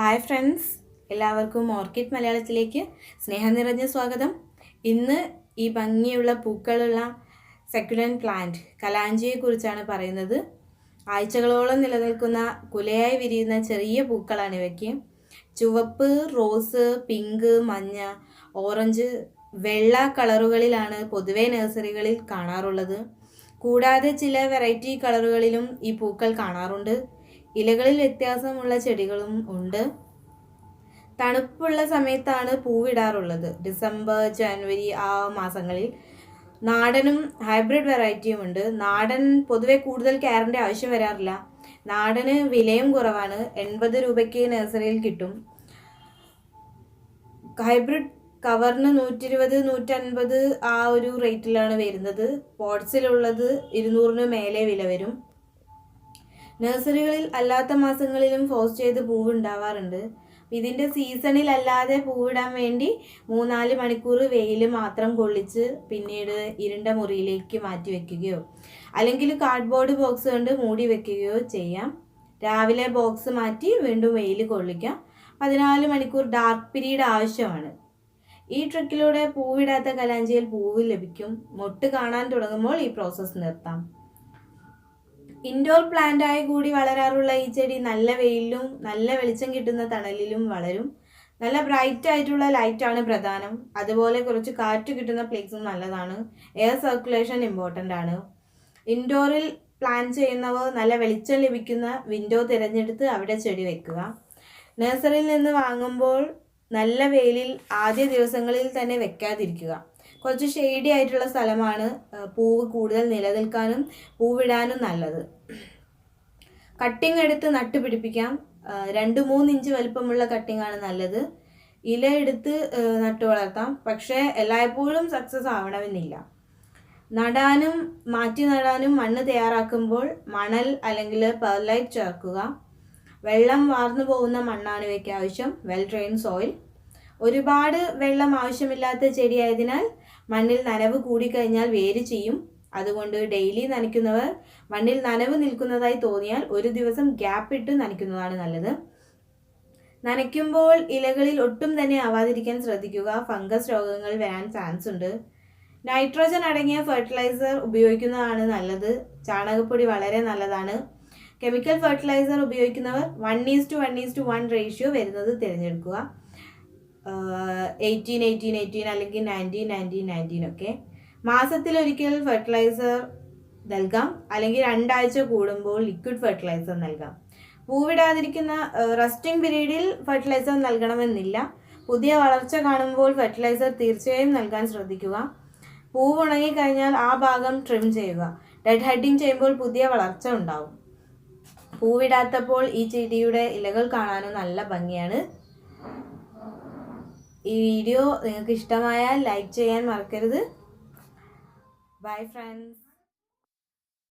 Hi friends എല്ലാവർക്കും orchid മലയാളത്തിലേക്ക് സ്നേഹം നിറഞ്ഞ സ്വാഗതം. ഇന്ന് ഈ ഭംഗിയുള്ള പൂക്കളുള്ള സെക്കുലൻ പ്ലാന്റ് കലാഞ്ചിയെക്കുറിച്ചാണ് പറയുന്നത്. ആഴ്ചകളോളം നിലനിൽക്കുന്ന കുലയായി വിരിയുന്ന ചെറിയ പൂക്കളാണ് ഇവയ്ക്ക്. ചുവപ്പ് റോസ് പിങ്ക് മഞ്ഞ ഓറഞ്ച് വെള്ള കളറുകളിലാണ് പൊതുവേ നഴ്സറികളിൽ കാണാറുള്ളത്. കൂടാതെ ചില വെറൈറ്റി കളറുകളിലും ഈ പൂക്കൾ കാണാറുണ്ട്. ഇലകളിൽ വ്യത്യാസമുള്ള ചെടികളും ഉണ്ട്. തണുപ്പുള്ള സമയത്താണ് പൂവിടാറുള്ളത്. ഡിസംബർ ജനുവരി ആ മാസങ്ങളിൽ നാടനും ഹൈബ്രിഡ് വെറൈറ്റിയും ഉണ്ട്. നാടൻ പൊതുവെ കൂടുതൽ കെയറിന്റെ ആവശ്യം വരാറില്ല. നാടന് വിലയും കുറവാണ്. എൺപത് രൂപയ്ക്ക് നഴ്സറിയിൽ കിട്ടും. ഹൈബ്രിഡ് കവറിന് നൂറ്റി ഇരുപത് നൂറ്റൻപത് ആ ഒരു റേറ്റിലാണ് വരുന്നത്. പോട്ട്സിലുള്ളത് ഇരുന്നൂറിന് മേലെ വില വരും. നഴ്സറികളിൽ അല്ലാത്ത മാസങ്ങളിലും ഫോസ് ചെയ്ത് പൂവുണ്ടാവാറുണ്ട്. ഇതിന്റെ സീസണിൽ അല്ലാതെ പൂവിടാൻ വേണ്ടി മൂന്നാൽ മണിക്കൂർ വെയിൽ മാത്രം കൊള്ളിച്ച് പിന്നീട് ഇരുണ്ട മുറിയിലേക്ക് മാറ്റി വെക്കുകയോ അല്ലെങ്കിൽ കാർഡ്ബോർഡ് ബോക്സ് കൊണ്ട് മൂടി വെക്കുകയോ ചെയ്യാം. രാവിലെ ബോക്സ് മാറ്റി വീണ്ടും വെയിൽ കൊള്ളിക്കാം. പതിനാല് മണിക്കൂർ ഡാർക്ക് പീരീഡ് ആവശ്യമാണ്. ഈ ട്രിക്കിലൂടെ പൂവിടാത്ത കലാഞ്ചിയിൽ പൂവ് ലഭിക്കും. മൊട്ട് കാണാൻ തുടങ്ങുമ്പോൾ ഈ പ്രോസസ്സ് നിർത്താം. ഇൻഡോർ പ്ലാന്റ് ആയി കൂടി വളരാറുള്ള ഈ ചെടി നല്ല വെയിലും നല്ല വെളിച്ചം കിട്ടുന്ന തണലിലും വളരും. നല്ല ബ്രൈറ്റ് ആയിട്ടുള്ള ലൈറ്റാണ് പ്രധാനം. അതുപോലെ കുറച്ച് കാറ്റ് കിട്ടുന്ന പ്ലേസും നല്ലതാണ്. എയർ സർക്കുലേഷൻ ഇമ്പോർട്ടന്റ് ആണ്. ഇൻഡോറിൽ പ്ലാൻ ചെയ്യുന്നവർ നല്ല വെളിച്ചം ലഭിക്കുന്ന വിൻഡോ തിരഞ്ഞെടുത്ത് അവിടെ ചെടി വെക്കുക. നഴ്സറിയിൽ നിന്ന് വാങ്ങുമ്പോൾ നല്ല വെയിലിൽ ആദ്യ ദിവസങ്ങളിൽ തന്നെ വെക്കാതിരിക്കുക. കുറച്ച് ഷെയ്ഡി ആയിട്ടുള്ള സ്ഥലമാണ് പൂവ് കൂടുതൽ നിലനിൽക്കാനും പൂവിടാനും നല്ലത്. കട്ടിങ് എടുത്ത് നട്ടുപിടിപ്പിക്കാം രണ്ട് മൂന്ന് ഇഞ്ച് വലിപ്പമുള്ള കട്ടിംഗ് ആണ് നല്ലത്. ഇല എടുത്ത് നട്ടു വളർത്താം. പക്ഷേ എല്ലായ്പ്പോഴും സക്സസ് ആവണമെന്നില്ല. നടാനും മാറ്റി നടാനും മണ്ണ് തയ്യാറാക്കുമ്പോൾ മണൽ അല്ലെങ്കിൽ പെർലൈറ്റ് ചേർക്കുക. വെള്ളം വാർന്നു പോകുന്ന മണ്ണാണ് ഇവയ്ക്ക് ആവശ്യം. വെൽ ഡ്രെയിൻ സോയിൽ ഒരുപാട് വെള്ളം ആവശ്യമില്ലാത്ത ചെടിയായതിനാൽ മണ്ണിൽ നനവ് കൂടിക്കഴിഞ്ഞാൽ വേര് ചെയ്യും. അതുകൊണ്ട് ഡെയിലി നനയ്ക്കുന്നവർ മണ്ണിൽ നനവ് നിൽക്കുന്നതായി തോന്നിയാൽ ഒരു ദിവസം ഗ്യാപ്പ് ഇട്ട് നനയ്ക്കുന്നതാണ് നല്ലത്. നനയ്ക്കുമ്പോൾ ഇലകളിൽ ഒട്ടും തന്നെ ആവാതിരിക്കാൻ ശ്രദ്ധിക്കുക. ഫംഗസ് രോഗങ്ങൾ വരാൻ ചാൻസ് ഉണ്ട്. നൈട്രോജൻ അടങ്ങിയ ഫെർട്ടിലൈസർ ഉപയോഗിക്കുന്നതാണ് നല്ലത്. ചാണകപ്പൊടി വളരെ നല്ലതാണ്. കെമിക്കൽ ഫെർട്ടിലൈസർ ഉപയോഗിക്കുന്നവർ one is to one is to one ratio വരുന്നത് തിരഞ്ഞെടുക്കുക. എയ്റ്റീൻ എയ്റ്റീൻ എയ്റ്റീൻ അല്ലെങ്കിൽ നയന്റീൻ നയന്റീൻ നയന്റീൻ ഒക്കെ. മാസത്തിലൊരിക്കൽ ഫെർട്ടിലൈസർ നൽകാം. അല്ലെങ്കിൽ രണ്ടാഴ്ച കൂടുമ്പോൾ ലിക്വിഡ് ഫെർട്ടിലൈസർ നൽകാം. പൂവിടാതിരിക്കുന്ന റെസ്റ്റിംഗ് പീരീഡിൽ ഫെർട്ടിലൈസർ നൽകണമെന്നില്ല. പുതിയ വളർച്ച കാണുമ്പോൾ ഫെർട്ടിലൈസർ തീർച്ചയായും നൽകാൻ ശ്രദ്ധിക്കുക. പൂവ് ഉണങ്ങിക്കഴിഞ്ഞാൽ ആ ഭാഗം ട്രിം ചെയ്യുക. ഡെഡ് ഹെഡിങ് ചെയ്യുമ്പോൾ പുതിയ വളർച്ച ഉണ്ടാവും. പൂവിടാത്തപ്പോൾ ഈ ചെടിയുടെ ഇലകൾ കാണാനും നല്ല ഭംഗിയാണ്. ഈ വീഡിയോ നിങ്ങൾക്ക് ഇഷ്ടമായാൽ ലൈക്ക് ചെയ്യാൻ മറക്കരുത്. Bye friends